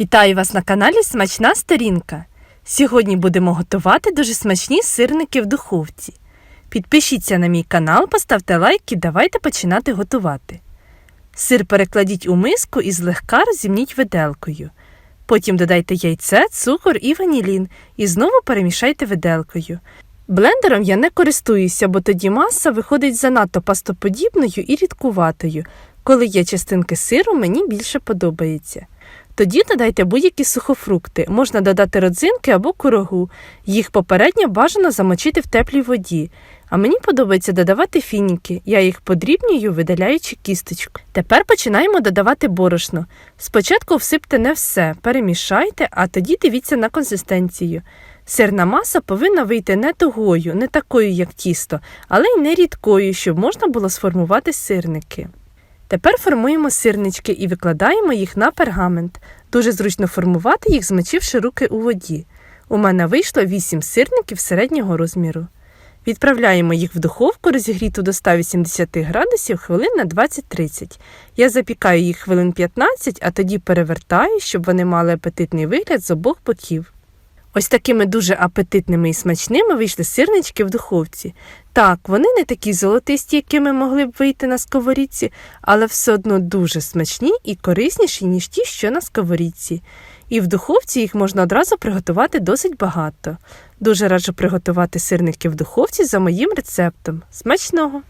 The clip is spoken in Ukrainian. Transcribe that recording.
Вітаю вас на каналі Смачна Сторінка. Сьогодні будемо готувати дуже смачні сирники в духовці. Підпишіться на мій канал, поставте лайк і давайте починати готувати. Сир перекладіть у миску і злегка розімніть виделкою. Потім додайте яйце, цукор і ванілін і знову перемішайте виделкою. Блендером я не користуюся, бо тоді маса виходить занадто пастоподібною і рідкуватою. Коли є частинки сиру, мені більше подобається. Тоді додайте будь-які сухофрукти, можна додати родзинки або курагу. Їх попередньо бажано замочити в теплій воді. А мені подобається додавати фініки. Я їх подрібнюю, видаляючи кісточку. Тепер починаємо додавати борошно. Спочатку всипте не все, перемішайте, а тоді дивіться на консистенцію. Сирна маса повинна вийти не тугою, не такою, як тісто, але й не рідкою, щоб можна було сформувати сирники. Тепер формуємо сирнички і викладаємо їх на пергамент. Дуже зручно формувати їх, змочивши руки у воді. У мене вийшло 8 сирників середнього розміру. Відправляємо їх в духовку, розігріту до 180 градусів хвилин на 20-30. Я запікаю їх хвилин 15, а тоді перевертаю, щоб вони мали апетитний вигляд з обох боків. Ось такими дуже апетитними і смачними вийшли сирнички в духовці. Так, вони не такі золотисті, якими могли б вийти на сковорідці, але все одно дуже смачні і корисніші, ніж ті, що на сковорідці. І в духовці їх можна одразу приготувати досить багато. Дуже раджу приготувати сирники в духовці за моїм рецептом. Смачного!